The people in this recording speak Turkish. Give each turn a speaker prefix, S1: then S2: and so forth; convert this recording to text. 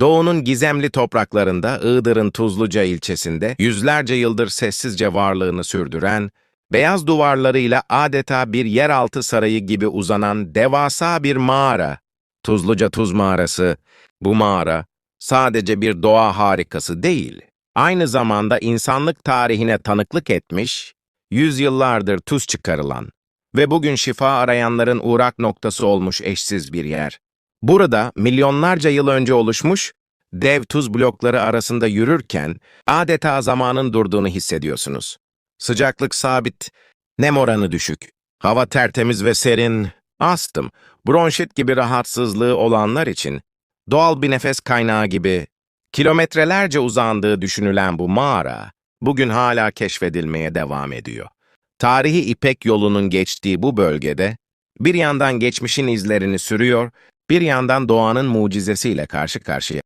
S1: Doğu'nun gizemli topraklarında Iğdır'ın Tuzluca ilçesinde yüzlerce yıldır sessizce varlığını sürdüren, beyaz duvarlarıyla adeta bir yeraltı sarayı gibi uzanan devasa bir mağara. Tuzluca Tuz Mağarası, bu mağara sadece bir doğa harikası değil, aynı zamanda insanlık tarihine tanıklık etmiş, yüzyıllardır tuz çıkarılan ve bugün şifa arayanların uğrak noktası olmuş eşsiz bir yer. Burada milyonlarca yıl önce oluşmuş dev tuz blokları arasında yürürken adeta zamanın durduğunu hissediyorsunuz. Sıcaklık sabit, nem oranı düşük, hava tertemiz ve serin, astım, bronşit gibi rahatsızlığı olanlar için doğal bir nefes kaynağı gibi kilometrelerce uzandığı düşünülen bu mağara bugün hala keşfedilmeye devam ediyor. Tarihi İpek yolunun geçtiği bu bölgede bir yandan geçmişin izlerini sürüyor, bir yandan doğanın mucizesiyle karşı karşıya.